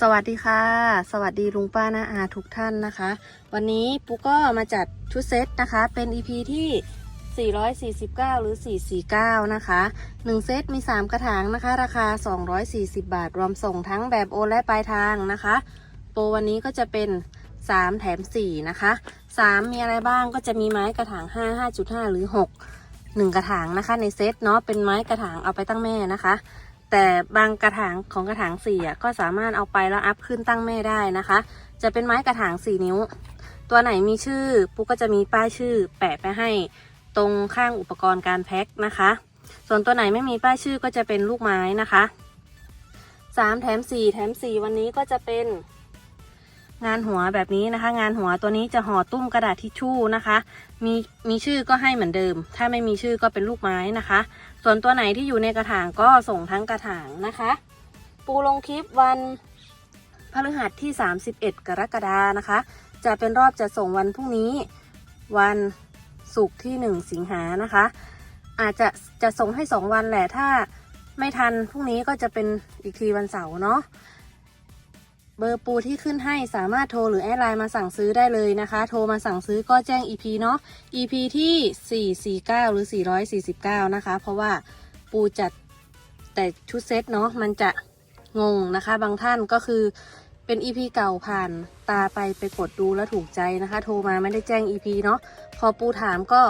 สวัสดีค่ะ สวัสดีลุงป้านาอาทุกท่านนะคะ วันนี้ปุ๊กก็มาจัดชุดเซตนะคะ เป็น EP ที่ 449 หรือ 449 นะคะ 1 เซตมี 3 กระถางนะคะ ราคา 240 บาท รวมส่งทั้งแบบโอนและปลายทางนะคะ โปรวันนี้ก็จะเป็น 3 แถม 4 นะคะ 3 มีอะไรบ้างก็จะมีไม้กระถาง 5 5.5 หรือ 6 1 กระถางนะคะ ในเซตเนาะเป็นไม้กระถางเอาไปตั้งแม่นะคะ แต่บางกระถางของกระถางสี่อะก็สามารถเอาไปแล้วอัพขึ้นตั้งแม่ได้นะคะ จะเป็นไม้กระถางสี่นิ้ว ตัวไหนมีชื่อปุ๊กก็จะมีป้ายชื่อแปะไปให้ตรงข้างอุปกรณ์การแพ็คนะคะ ส่วนตัวไหนไม่มีป้ายชื่อก็จะเป็นลูกไม้นะคะสามแถมสี่แถมสี่วันนี้ก็จะเป็นงานหัวแบบนี้นะคะ งานหัวตัวนี้จะห่อตุ้มกระดาษทิชชู่นะคะ มีมีชื่อก็ให้เหมือนเดิม ถ้าไม่มีชื่อก็เป็นลูกไม้นะคะ ส่วนตัวไหนที่อยู่ในกระถางก็ส่งทั้งกระถางนะคะ ปูลงคลิปวันพฤหัสที่ 31 กรกฎานะคะ จะเป็นรอบจะส่งวันพรุ่งนี้ วันศุกร์ที่ 1 สิงหานะคะ อาจจะจะส่งให้ 2 วันแหละถ้าไม่ทันพรุ่งนี้ก็จะเป็นอีกทีวันเสาร์เนาะ เบอร์ปูที่ขึ้นให้สามารถโทรหรือแอดไลน์มาสั่งซื้อได้เลยนะคะ โทรมาสั่งซื้อก็แจ้ง EP เนาะ EP ที่ 449 หรือ 449 นะคะ เพราะว่าปูจัดแต่ชุดเซตเนาะมันจะงงนะคะ บางท่านก็คือเป็น EP เก่าผ่านตาไปไปกดดูแล้วถูกใจนะคะ โทรมาไม่ได้แจ้ง EP เนาะพอปูถามก็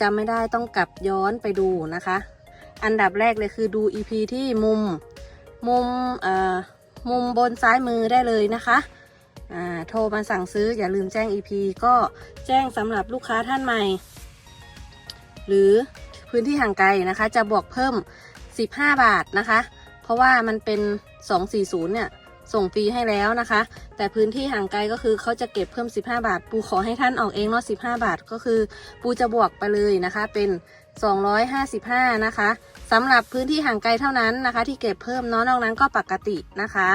จำไม่ได้ต้องกลับย้อนไปดูนะคะ อันดับแรกเลยคือดู EP ที่มุมมุมเอ่อ มุมบนซ้ายมือได้เลยนะคะโทรมาสั่งซื้ออย่าลืมแจ้ง EP ก็แจ้งสำหรับลูกค้าท่านใหม่ หรือพื้นที่ห่างไกลนะคะ จะบวกเพิ่ม 15 บาทนะคะ เพราะว่ามันเป็น 240 เนี่ย ส่งฟรีให้แล้วนะคะ แต่พื้นที่ห่างไกลก็คือเขาจะเก็บเพิ่ม 15 บาท ปูขอให้ท่านออกเองเนาะ15 บาทก็คือ ปูจะบวกไปเลยนะคะ เป็น 255 นะคะสำหรับพื้นที่ห่างไกลเท่านั้นนะคะ ที่เก็บเพิ่มเนาะนอกนั้นก็ปกตินะคะ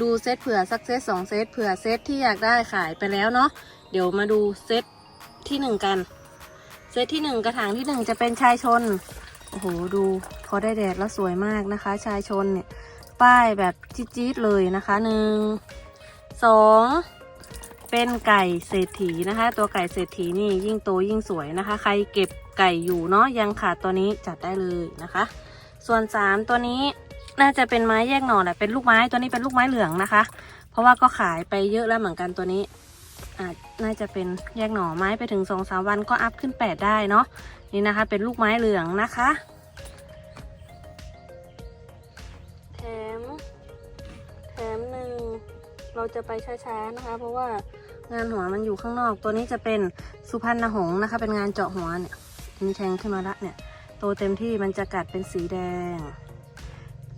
ดูเซตเผื่อสักเซตสองเซตเผื่อเซตที่อยากได้ขายไปแล้วเนาะเดี๋ยวมาดูเซตที่หนึ่งกัน เซตที่หนึ่งกระถางที่หนึ่งจะเป็นชายชนโอ้โหดูพอได้แดดแล้วสวยมากนะคะ ชายชนเนี่ย ป้ายแบบจี๊ดๆเลยนะคะหนึ่งสอง เป็นไก่เศรษฐีนะคะ ตัวไก่เศรษฐีนี่ยิ่งโตยิ่งสวยนะคะ ใครเก็บไก่อยู่เนาะยังขาดตัวนี้จัดได้เลยนะคะ ส่วนสามตัวนี้น่าจะเป็นไม้แยกหน่อแหละเป็นลูกไม้ตัวนี้เป็นลูกไม้เหลืองนะคะ เพราะว่าก็ขายไปเยอะแล้วเหมือนกันตัวนี้อาจน่าจะเป็นแยกหน่อไม้ไปถึงสองสามวันก็อัพขึ้นแปดได้เนาะนี่นะคะ เป็นลูกไม้เหลืองนะคะแถมแถมหนึ่งเราจะไปช้าๆนะคะ เพราะว่า งานหัวมันอยู่ข้างนอก ตัวนี้จะเป็นสุพรรณหงส์นะคะ เป็นงานเจาะหัวเนี่ยมีแทงขึ้นมาละเนี่ยโตเต็มที่มันจะกัดเป็นสีแดง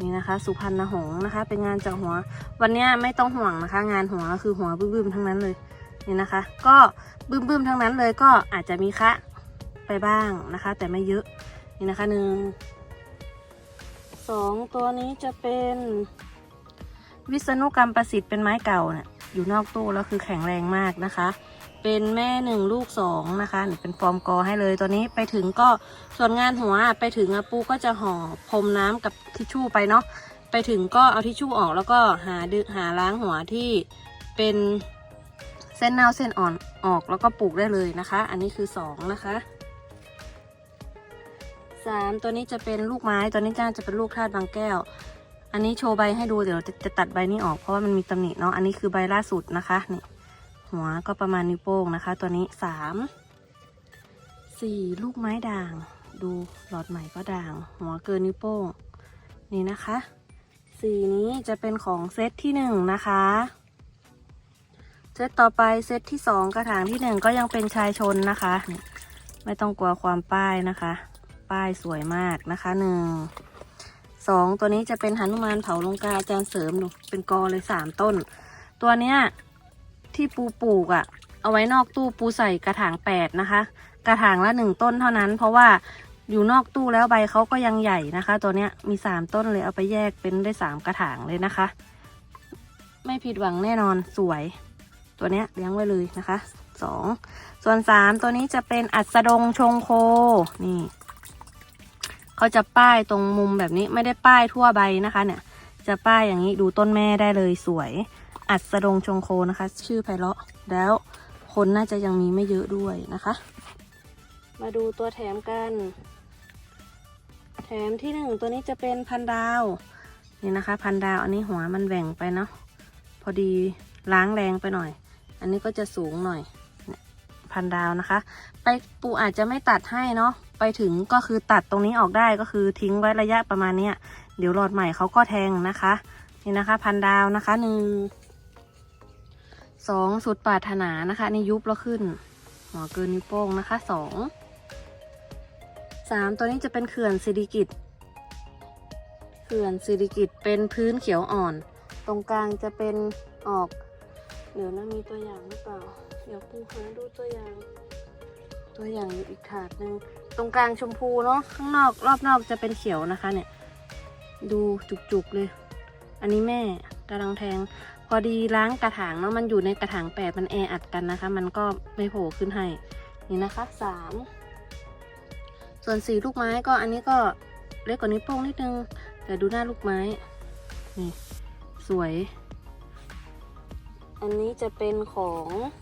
นี่นะคะ สุพรรณหงส์นะคะ เป็นงานเจาะหัว วันนี้ไม่ต้องห่วงนะคะ งานหัวคือหัวบึ้มๆทั้งนั้นเลยนี่นะคะ ก็บึ้มๆทั้งนั้นเลยก็อาจจะมีคะไปบ้างนะคะ แต่ไม่เยอะนี่นะคะหนึ่งสองตัวนี้จะเป็นวิษณุกรรมประสิทธิ์เป็นไม้เก่าเนี่ย อยู่นอกตู้แล้วคือแข็งแรงมากนะคะ เป็นแม่หนึ่งลูกสองนะคะนี่เป็นฟอร์มกอให้เลยตัวนี้ไปถึงก็ส่วนงานหัวไปถึงอะปูก็จะห่อพรมน้ำกับทิชชู่ไปเนาะไปถึงก็เอาทิชชู่ออกแล้วก็หาดึหาล้างหัวที่เป็นเส้นเน่าเส้นอ่อนออกแล้วก็ปลูกได้เลยนะคะ อันนี้คือสองนะคะสามตัวนี้จะเป็นลูกไม้ตัวนี้จ้าจะเป็นลูกธาตุบางแก้ว อันนี้โชว์ใบให้ดูเดี๋ยวจะจะตัดใบนี้ออกเพราะว่ามันมีตำหนิเนาะอันนี้คือใบล่าสุดนะคะนี่หัวก็ประมาณนิ้วโป้งนะคะ ตัวนี้สามสี่ลูกไม้ด่าง ดูหลอดใหม่ก็ด่าง หัวเกินนิ้วโป้ง นี่นะคะสีนี้จะเป็นของเซตที่หนึ่งนะคะเซตต่อไปเซตที่สองกระถางที่หนึ่งก็ยังเป็นชายชนนะคะ ไม่ต้องกลัวความป้ายนะคะ ป้ายสวยมากนะคะหนึ่ง สองตัวนี้จะเป็นหนุมานเผาลงกาอาจารย์เสริมดูเป็นกอเลยสามต้น ตัวเนี้ยที่ปูปลูกอะ่ะ เอาไว้นอกตู้ปูใส่กระถางแปดนะคะ กระถางละหนึ่งต้นเท่านั้น เพราะว่าอยู่นอกตู้แล้วใบเขาก็ยังใหญ่นะคะ ตัวเนี้ยมีสามต้นเลยเอาไปแยกเป็นได้สามกระถางเลยนะคะ ไม่ผิดหวังแน่นอนสวย ตัวเนี้ยเลี้ยงไว้เลยนะคะสองส่วนสามตัวนี้จะเป็นอัสดงชงโคนี่ เขาจะป้ายตรงมุมแบบนี้ไม่ได้ป้ายทั่วใบนะคะเนี่ย จะป้ายอย่างนี้ดูต้นแม่ได้เลยสวย อัดสดงชงโคนะคะ ชื่อไพเราะแล้วคนน่าจะยังมีไม่เยอะด้วยนะคะ มาดูตัวแถมกัน แถมที่หนึ่งตัวนี้จะเป็นพันดาวนี่นะคะ พันดาวอันนี้หัวมันแหว่งไปเนาะพอดีล้างแรงไปหน่อย อันนี้ก็จะสูงหน่อยเนี่ย พันดาวนะคะ ไปปูอาจจะไม่ตัดให้เนาะไปถึงก็คือตัดตรงนี้ออกได้ก็คือทิ้งไว้ระยะประมาณเนี้ยเดี๋ยวหลอดใหม่เขาก็แทงนะคะ นี่นะคะ พันดาวนะคะหนึ่งสองสุดปรารถนานะคะนี่ยุบแล้วขึ้นหัวเกินนิ้วโป้งนะคะสองสามตัวนี้จะเป็นเขื่อนสิริกิตเขื่อนสิริกิตเป็นพื้นเขียวอ่อน ตรงกลางจะเป็นออกเดี๋ยวนะมีตัวอย่างหรือเปล่า เดี๋ยวปูหาดูตัวอย่าง ตัวอย่างอยู่อีกถาดหนึ่งตรงกลางชมพูเนาะข้างนอกรอบนอกจะเป็นเขียวนะคะ เนี่ย ดูจุกๆเลย อันนี้แม่กำลังแทง พอดีล้างกระถางเนาะมันอยู่ในกระถางแปดมันแออัดกันนะคะ มันก็ไม่โผล่ขึ้นให้นี่นะคะสามส่วนสีลูกไม้ก็อันนี้ก็เล็กกว่านี้วโป้งนิดนึง แต่ดูหน้าลูกไม้นี่สวย อันนี้จะเป็นของเ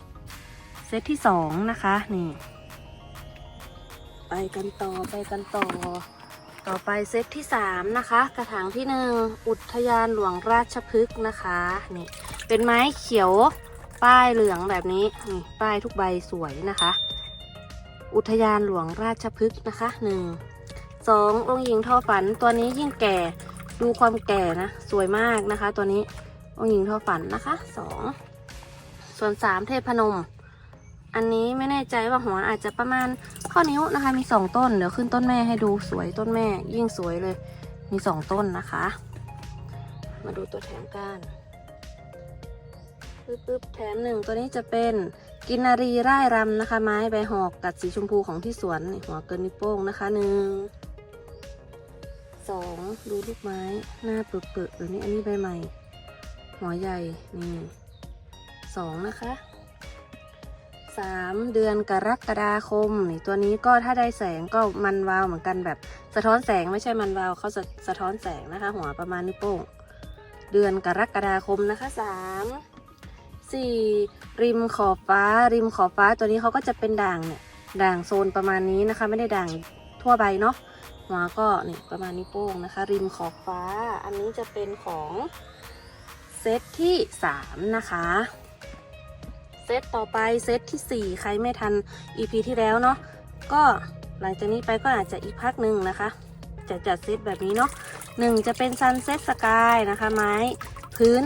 ซตที่สองนะคะ นี่ ไปกันต่อไปกันต่อ ต่อไปเซตที่สามนะคะ กระถางที่หนึ่งอุทยานหลวงราชพฤกษ์นะคะ นี่ เป็นไม้เขียวป้ายเหลืองแบบนี้ นี่ ป้ายทุกใบสวยนะคะ อุทยานหลวงราชพฤกษ์นะคะหนึ่งสององค์หญิงทอฝันตัวนี้ยิ่งแก่ดูความแก่นะ สวยมากนะคะ ตัวนี้องค์หญิงทอฝันนะคะสองส่วนสามเทพนม อันนี้ไม่แน่ใจว่าหัวอาจจะประมาณข้อนิ้วนะคะ มีสองต้น เดี๋ยวขึ้นต้นแม่ให้ดูสวยต้นแม่ ยิ่งสวยเลย มีสองต้นนะคะ มาดูตัวแถมกันปึ๊บปึ๊บแถมหนึ่งตัวนี้จะเป็นกินนารีไร่รำนะคะ ไม้ใบหอกกัดสีชมพูของที่สวนหัวเกินนิ้วโป้งนะคะหนึ่งสองดูลูกไม้หน้าเปื่ๆแบบนี้อันนี้ใบใหม่ หัวใหญ่นี่สองนะคะ สามเดือนกรกฎาคมนี่ตัวนี้ก็ถ้าได้แสงก็มันวาวเหมือนกันแบบสะท้อนแสงไม่ใช่มันวาวเขาจะสะท้อนแสงนะคะ หัวประมาณนิ้วโป้ง เดือนกรกฎาคมนะคะสามสี่ริมขอบฟ้า ริมขอบฟ้าตัวนี้เขาก็จะเป็นด่างเนี่ยด่างโซนประมาณนี้นะคะ ไม่ได้ด่างทั่วใบเนาะหัวก็นี่ประมาณนิ้วโป้งนะคะ ริมขอบฟ้า อันนี้จะเป็นของเซตที่สามนะคะ ซตต่อไปเซตที่ 4 ใครไม่ทัน EP ที่แล้วเนาะก็หลังจากนี้ไปก็อาจจะอีกพักหนึ่งนะคะ จะจัดเซตแบบนี้เนาะหนึ่งจะเป็นซันเซ็ตสกายนะคะ ไม้พื้น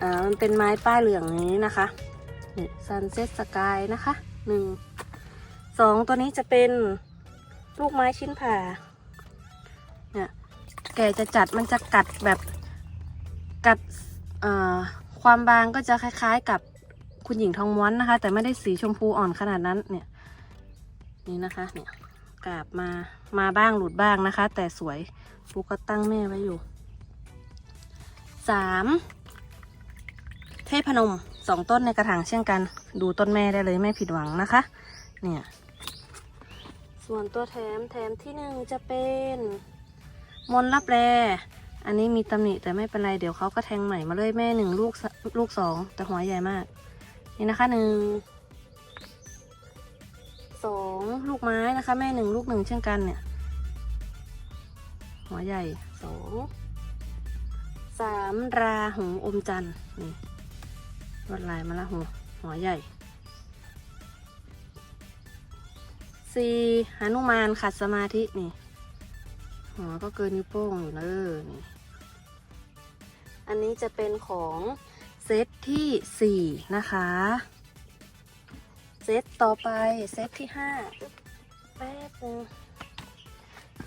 อ่ามันเป็นไม้ป้ายเหลืองนี้นะคะนี่ซันเซ็ตสกายนะคะหนึ่งสองตัวนี้จะเป็นลูกไม้ชิ้นผ่าเนี่ยแกจะจัดมันจะกัดแบบกัดความบางก็จะคล้าย ๆกับ คุณหญิงทองม้วนนะคะ แต่ไม่ได้สีชมพูอ่อนขนาดนั้นเนี่ยนี่นะคะเนี่ยกราบมามาบ้างหลุดบ้างนะคะ แต่สวยปูก็ตั้งแม่ไว้อยู่สามเทพนมสองต้นในกระถางเช่นกัน ดูต้นแม่ได้เลยไม่ผิดหวังนะคะ เนี่ย ส่วนตัวแถมแถมที่หนึ่งจะเป็นมนลับแรอันนี้มีตำหนิแต่ไม่เป็นไร เดี๋ยวเขาก็แทงใหม่มาเลยแม่หนึ่งลูกสลูกสองแต่หัวใหญ่มาก นี่นะคะหนึ่งสองลูกไม้นะคะ แม่หนึ่งลูกหนึ่งเช่นกันเนี่ย หัวใหญ่สองสามราหูอมจันทร์นี่ลวดลายมาละหัวหัวใหญ่สี่หนุมานขัดสมาธินี่ หัวก็เกินนิ้วโป้งอยู่เลยนี่อันนี้จะเป็นของ เซตที่สี่นะคะ เซตต่อไปเซตที่ห้าแป๊บนึง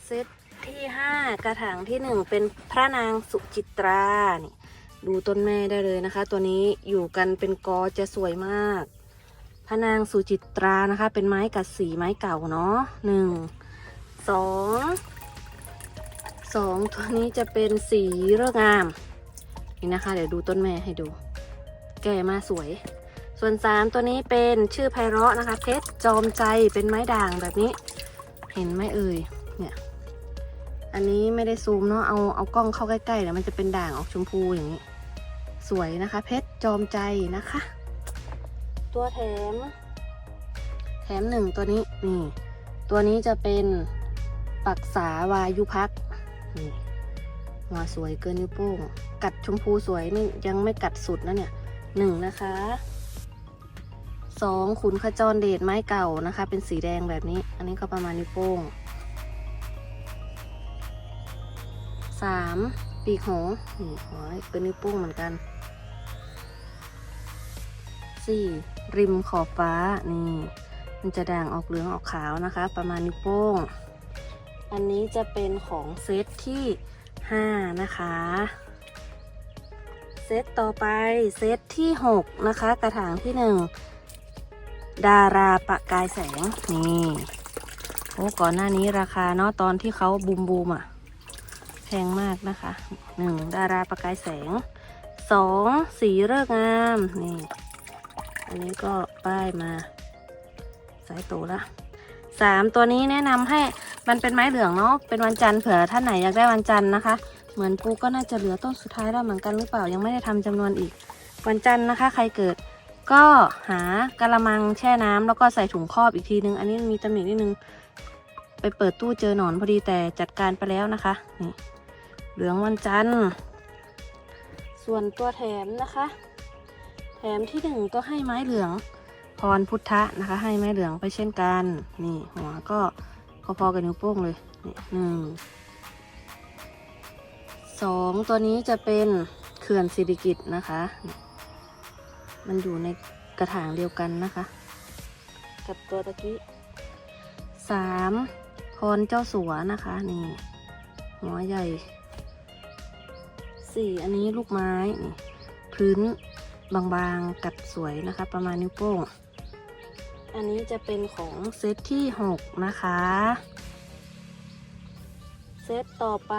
เซตที่ห้ากระถางที่หนึ่งเป็นพระนางสุจิตรานี่ดูต้นแม่ได้เลยนะคะ ตัวนี้อยู่กันเป็นกอจะสวยมาก พระนางสุจิตรานะคะ เป็นไม้กัดสีไม้เก่าเนาะหนึ่งสองสองตัวนี้จะเป็นสีเรืองามนี่นะคะ เดี๋ยวดูต้นแม่ให้ดู แก่มาสวย ส่วนสามตัวนี้เป็นชื่อไพเราะนะคะ เพชรจอมใจเป็นไม้ด่างแบบนี้ เห็นไหมเอ่ยเนี่ยอันนี้ไม่ได้ซูมเนาะเอาเอากล้องเข้าใกล้ๆเดี๋ยวมันจะเป็นด่างออกชมพูอย่างนี้ สวยนะคะ เพชรจอมใจนะคะ ตัวแถม แถมหนึ่งตัวนี้นี่ตัวนี้จะเป็นปักษาวายุพักนี่หัวสวยเกินนิ้วโป้ง กัดชมพูสวยนี่ยังไม่กัดสุดนะเนี่ย หนึ่งนะคะสองขุนขจรเดชไม้เก่านะคะ เป็นสีแดงแบบนี้ อันนี้ก็ประมาณนิ้วโป้งสามปีกหงนี่หัวเกินนิ้วโป้งเหมือนกันสี่ริมขอบฟ้า นี่ มันจะด่างออกเหลืองออกขาวนะคะ ประมาณนิ้วโป้ง อันนี้จะเป็นของเซตที่ 5 นะคะ เซตต่อไปเซตที่ 6 นะคะ กระถางที่ 1 ดาราประกายแสง นี่โอ้ก่อนหน้านี้ราคาเนาะตอนที่เขาบูมบูมอะแพงมากนะคะ 1. ดาราประกายแสง 2. สีเลิกงามนี่อันนี้ก็ป้ายมา สายโตละสามตัวนี้แนะนำให้มันเป็นไม้เหลืองเนาะเป็นวันจันทร์เผื่อท่านไหนอยากได้วันจันทร์นะคะ เหมือนปูก็น่าจะเหลือต้นสุดท้ายแล้วเหมือนกันหรือเปล่ายังไม่ได้ทำจำนวนอีก วันจันทร์นะคะ ใครเกิด ก็หากระมังแช่น้ำแล้วก็ใส่ถุงครอบอีกทีนึง อันนี้มีตำหนินิดนึง ไปเปิดตู้เจอหนอนพอดีแต่จัดการไปแล้วนะคะนี่เหลืองวันจันทร์ ส่วนตัวแถมนะคะ แถมที่หนึ่งก็ให้ไม้เหลืองพรพุทธะนะคะ ให้ไม้เหลืองไปเช่นกัน นี่หัวก็พอๆกับนิ้วโป้งเลยนี่หนึ่ง สองตัวนี้จะเป็นเขื่อนสิริกิตนะคะ มันอยู่ในกระถางเดียวกันนะคะ กับตัวตะกี้สามพรเจ้าสัวนะคะ นี่หัวใหญ่สี่อันนี้ลูกไม้นี่พื้นบางๆกัดสวยนะคะ ประมาณนิ้วโป้ง อันนี้จะเป็นของเซตที่6นะคะ เซตต่อไป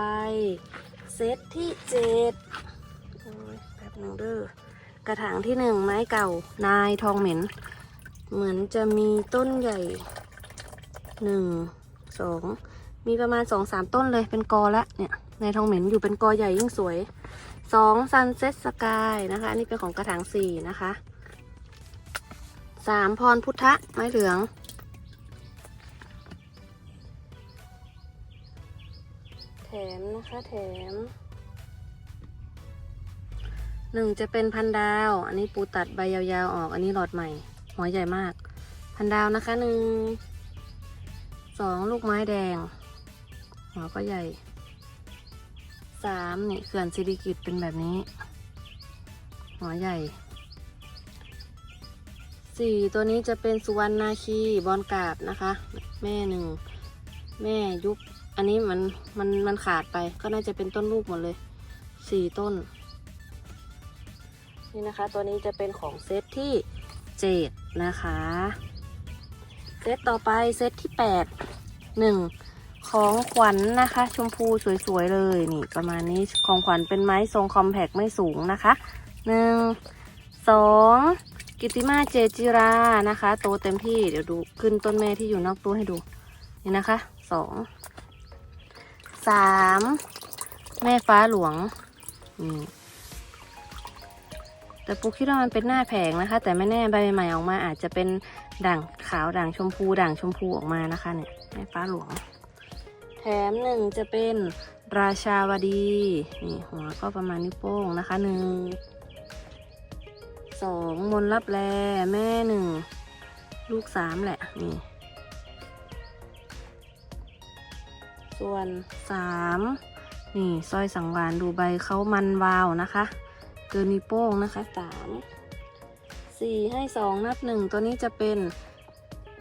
ซตที่7โอ้ยแป๊บหนึงเด้อกระถางที่1ไม้เก่านายทองเหม็น เหมือนจะมีต้นใหญ่1 2มีประมาณ2-3ต้นเลยเป็นกอละเนี่ยนายทองเหม็นอยู่เป็นกอใหญ่ยิ่งสวย2 Sunset Sky นะคะอันนี้เป็นของกระถาง4นะคะสามพรพุทธะไม้เหลือง แถมนะคะแถมหนึ่งจะเป็นพันดาว อันนี้ปูตัดใบยาวๆออก อันนี้หลอดใหม่ หัวใหญ่มาก พันดาวนะคะหนึ่งสองลูกไม้แดง หัวก็ใหญ่สามนี่เขื่อนสิริกิตเป็นแบบนี้ หัวใหญ่สี่ตัวนี้จะเป็นสุวรรณนาคีบอลกราบนะคะ แม่หนึ่งแม่ยุบ อันนี้มันมันมันขาดไปก็น่าจะเป็นต้นลูกหมดเลยสี่ต้น นี่นะคะ ตัวนี้จะเป็นของเซตที่เจ็ดนะคะ เซตต่อไปเซตที่แปดหนึ่งของขวัญนนะคะ ชมพูสวยๆเลยนี่ประมาณนี้ของขวัญเป็นไม้ทรงคอมแพกไม่สูงนะคะหนึ่งสองกิติมาเจจิรานะคะ โตเต็มที่เดี๋ยวดูขึ้นต้นแม่ที่อยู่นอกตู้ให้ดูนี่นะคะสอง สามแม่ฟ้าหลวงนี่แต่ปุ๊คิดว่ามันเป็นหน้าแผงนะคะ แต่ไม่แน่ใบใหม่ออกมา อาจจะเป็นด่างขาวด่างชมพูด่างชมพูออกมานะคะ เนี่ยแม่ฟ้าหลวง แถมหนึ่งจะเป็นราชาวดีนี่หัวก็ประมาณนิ้วโป้งนะคะหนึ่งสองมนรับแลแม่หนึ่งลูกสามแหละนี่ ส่วนสามนี่สร้อยสังวานดูใบเขามันวาวนะคะ เกินมีวโป้งนะคะสามสี่ให้สองนับหนึ่งตัวนี้จะเป็น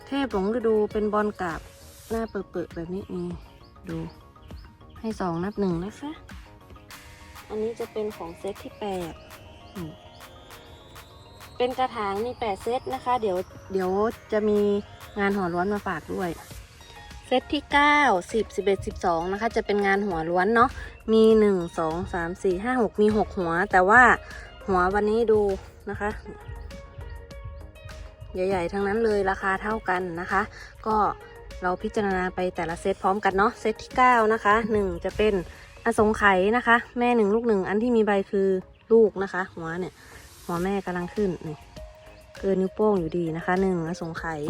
เทพหลงฤดูเป็นบอลกาบหน้าเปิดๆแบบนี้นี่ดู ให้สองนับหนึ่งนะคะ อันนี้จะเป็นของเซตที่แปดเป็นกระถางมีแปดเซตนะคะ เดี๋ยวเดี๋ยวจะมีงานหัวล้วนมาฝากด้วย เซตที่เก้าสิบสิบเอ็ดสิบสองนะคะ จะเป็นงานหัวล้วนเนาะ มีหนึ่งสองสามสี่ห้าหกมีหกหัว แต่ว่าหัววันนี้ดูนะคะ ใหญ่ๆ ทั้งนั้นเลยราคาเท่ากันนะคะ ก็เราพิจารณาไปแต่ละเซตพร้อมกันเนาะ เซตที่ 9 นะคะ 1 จะเป็นอสงไขยนะคะ แม่หนึ่งลูกหนึ่งอันที่มีใบคือลูกนะคะ หัวเนี่ย หัวแม่กำลังขึ้นนี่เกินนิ้วโป้งอยู่ดีนะคะหนึ่งอสงไขย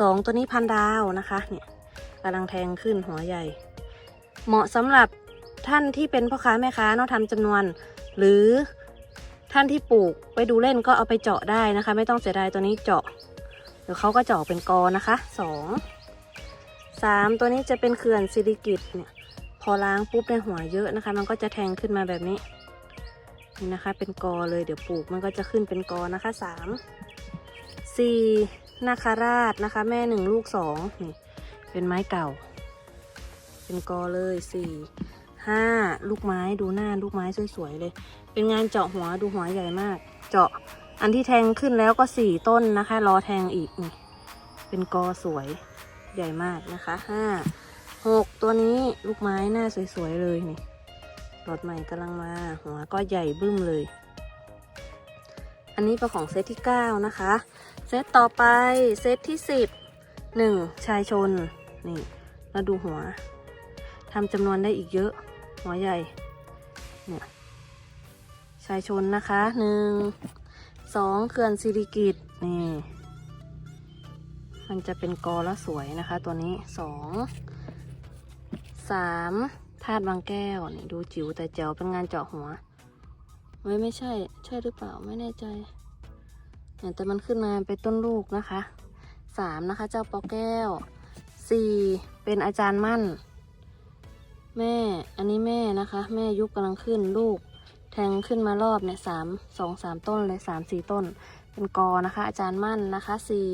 สองตัวนี้พันดาวนะคะเนี่ย กำลังแทงขึ้นหัวใหญ่ เหมาะสำหรับท่านที่เป็นพ่อค้าแม่ค้าเนาะทำจำนวน หรือท่านที่ปลูกไปดูเล่นก็เอาไปเจาะได้นะคะ ไม่ต้องเสียดายตัวนี้เจาะเดี๋ยวเขาก็เจาะเป็นกอนะคะสองสามตัวนี้จะเป็นเขื่อนซิลิกิตเนี่ยพอล้างปุ๊บในหัวเยอะนะคะ มันก็จะแทงขึ้นมาแบบนี้นี่นะคะ เป็นกอเลยเดี๋ยวปลูกมันก็จะขึ้นเป็นกอนะคะสามสี่นาคาราชนะคะ แม่หนึ่งลูกสองนี่ เป็นไม้เก่า เป็นกอเลยสี่ห้าลูกไม้ดูหน้าลูกไม้สวยๆเลย เป็นงานเจาะหัวดูหัวใหญ่มาก เจาะอันที่แทงขึ้นแล้วก็สี่ต้นนะคะ รอแทงอีกนี่เป็นกอสวยใหญ่มากนะคะห้าหกตัวนี้ลูกไม้หน้าสวยๆเลยนี่หลอดใหม่กำลังมาหัวก็ใหญ่บึ้มเลย อันนี้เป็นของเซตที่9นะคะ เซตต่อไปเซตที่10 1ชายชน นี่แล้วดูหัวทำจำนวนได้อีกเยอะ หัวใหญ่ เนี่ยชายชนนะคะหนึ่งสองเขื่อนสิริกิตนี่มันจะเป็นกอแล้วสวยนะคะ ตัวนี้สองสามธาตุบางแก้วนี่ดูจิ๋วแต่แจ๋วเป็นงานเจาะหัวเว้ยไม่ใช่ ใช่หรือเปล่าไม่แน่ใจเนี่ยแต่มันขึ้นมาเป็นต้นลูกนะคะสามนะคะ เจ้าปอแก้ว สี่เป็นอาจารย์มั่น แม่ อันนี้แม่นะคะ แม่ยุบกำลังขึ้นลูก แทงขึ้นมารอบเนี่ยสามสองสามต้นเลยสามสี่ต้น เป็นกอนะคะ อาจารย์มั่นนะคะสี่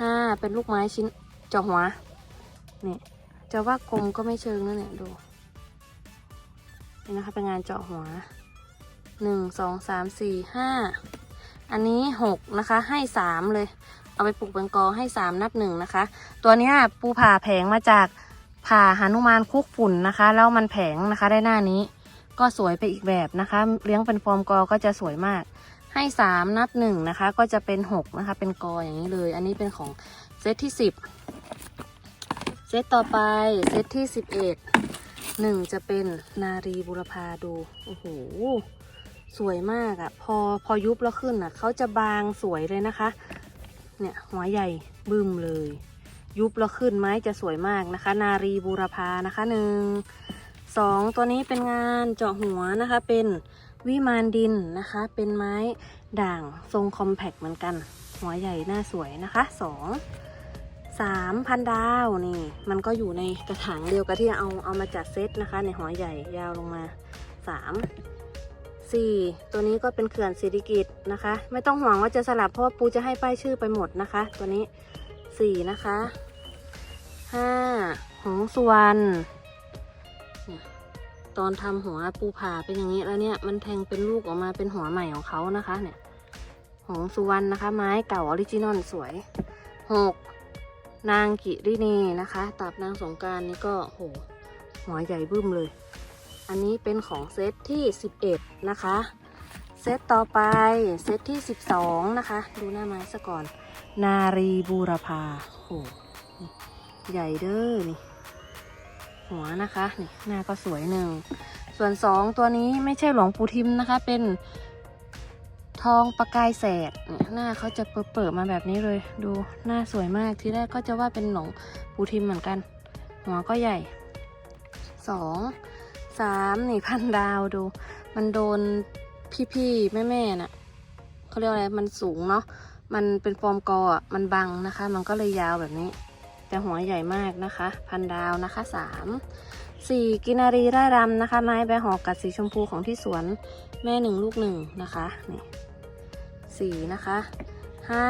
ห้าเป็นลูกไม้ชิ้นเจาะหัวนี่จะว่ากลมก็ไม่เชิงนะเนี่ยดูนี่นะคะเป็นงานเจาะหัวหนึ่งสองสามสี่ห้าอันนี้หกนะคะให้สามเลย เอาไปปลูกเป็นกอให้สามนับหนึ่งนะคะ ตัวนี้ปูผ่าแผงมาจากผ่าหานุมานคุกฝุ่นนะคะ แล้วมันแผงนะคะได้หน้านี้ ก็สวยไปอีกแบบนะคะ เลี้ยงเป็นฟอร์มกอก็จะสวยมาก ให้สามนับหนึ่งนะคะ ก็จะเป็นหกนะคะ เป็นกออย่างนี้เลย อันนี้เป็นของเซตที่สิบเซตต่อไปเซตที่สิบเอ็ดหนึ่งจะเป็นนารีบุรพาดูโอ้โหสวยมากอะ่ะ พอพอยุบแล้วขึ้นอะ่ะเขาจะบางสวยเลยนะคะ เนี่ยหัวใหญ่บึ้มเลย ยุบแล้วขึ้นไม้จะสวยมากนะคะ นารีบูรพานะคะหนึ่งสองตัวนี้เป็นงานเจาะหัวนะคะ เป็นวิมานดินนะคะ เป็นไม้ด่างทรงคอมแพคเหมือนกัน หัวใหญ่หน้าสวยนะคะสองสามพันดาวนี่ มันก็อยู่ในกระถางเดียวกับที่เอาเอามาจัดเซตนะคะ ในหัวใหญ่ยาวลงมาสาม สี่ตัวนี้ก็เป็นเขื่อนสิริกิตนะคะ ไม่ต้องห่วงว่าจะสลับเพราะว่าปูจะให้ป้ายชื่อไปหมดนะคะ ตัวนี้สี่นะคะห้าหงสุวรรณตอนทำหัวปูผ่าเป็นอย่างนี้แล้วเนี่ยมันแทงเป็นลูกออกมาเป็นหัวใหม่ของเขานะคะเนี่ย หงสุวรรณนะคะ ไม้เก่าออริจินอลสวยหกนางกิรินีนะคะตับนางสงการนี่ก็โหหัวใหญ่บึ้มเลย อันนี้เป็นของเซตที่ 11 นะคะ เซตต่อไปเซตที่ 12 นะคะ ดูหน้าไม้ซะก่อน นารีบูรพาโหใหญ่เด้อนี่ หัวนะคะนี่หน้าก็สวยหนึ่ง ส่วนสองตัวนี้ไม่ใช่หลวงปู่ทิมนะคะ เป็นทองประกายแสดเนี่ยหน้าเขาจะเปิดมาแบบนี้เลย ดูหน้าสวยมากทีแรกก็จะว่าเป็นหลวงปู่ทิมเหมือนกัน หัวก็ใหญ่สอง สามนี่พันดาวดู มันโดนพี่ๆแม่ๆน่ะเขาเรียกอะไรมันสูงเนาะมันเป็นฟอร์มกออะมันบังนะคะ มันก็เลยยาวแบบนี้ แต่หัวใหญ่มากนะคะ พันดาวนะคะสามสี่กินารีร่ารำนะคะ ไม้ใบหอกกัดสีชมพูของที่สวนแม่หนึ่งลูกหนึ่งนะคะนี่สี่นะคะห้า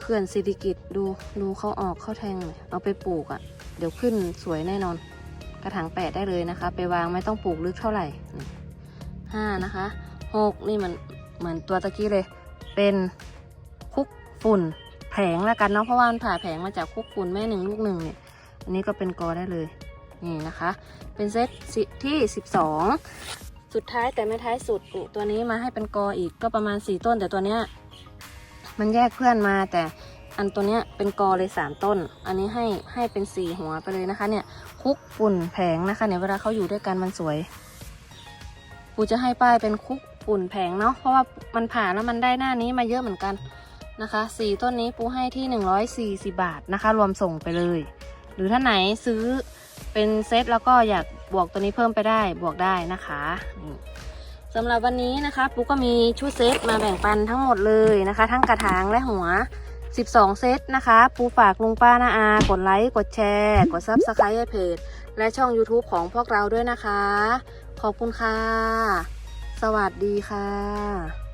เขื่อนสิริกิตดูดูเขาออกเข้าแทงเลยเอาไปปลูกอะ่ะ เดี๋ยวขึ้นสวยแน่นอน กระถางแปดได้เลยนะคะ ไปวางไม่ต้องปลูกลึกเท่าไหร่ห้านะคะหกนี่มันเหมือนตัวตะกี้เลย เป็นคุกฝุ่นแผงแล้วกันเนาะเพราะว่ามันผ่าแผงมาจากคุกฝุ่นแม่หนึ่งลูกหนึ่งเนี่ยอันนี้ก็เป็นกอได้เลยนี่นะคะ เป็นเซตที่ 12 สุดท้ายแต่ไม่ท้ายสุดตัวนี้มาให้เป็นกออีกก็ประมาณ 4 ต้น แต่ตัวเนี้ยมันแยกเพื่อนมาแต่อันตัวเนี้ยเป็นกอเลยสามต้น อันนี้ให้ให้เป็นสี่หัวไปเลยนะคะเนี่ย คุกฝุ่นแผงนะคะเนี่ยเวลาเขาอยู่ด้วยกันมันสวย ปูจะให้ป้ายเป็นคุกฝุ่นแผงเนาะเพราะว่ามันผ่าแล้วมันได้หน้านี้มาเยอะเหมือนกันนะคะสี่ต้นนี้ปูให้ที่หนึ่งร้อยสี่สิบาทนะคะ รวมส่งไปเลย หรือถ้าไหนซื้อเป็นเซตแล้วก็อยากบวกตัวนี้เพิ่มไปได้บวกได้นะคะสำหรับวันนี้นะคะปูก็มีชุดเซตมาแบ่งปันทั้งหมดเลยนะคะ ทั้งกระถางและหัว 12 เซตนะคะ ปูฝากลุงป้านาอา กดไลค์ กดแชร์ กดซับสไครต์ให้เพจ และช่อง YouTube ของพวกเราด้วยนะคะ ขอบคุณค่ะ สวัสดีค่ะ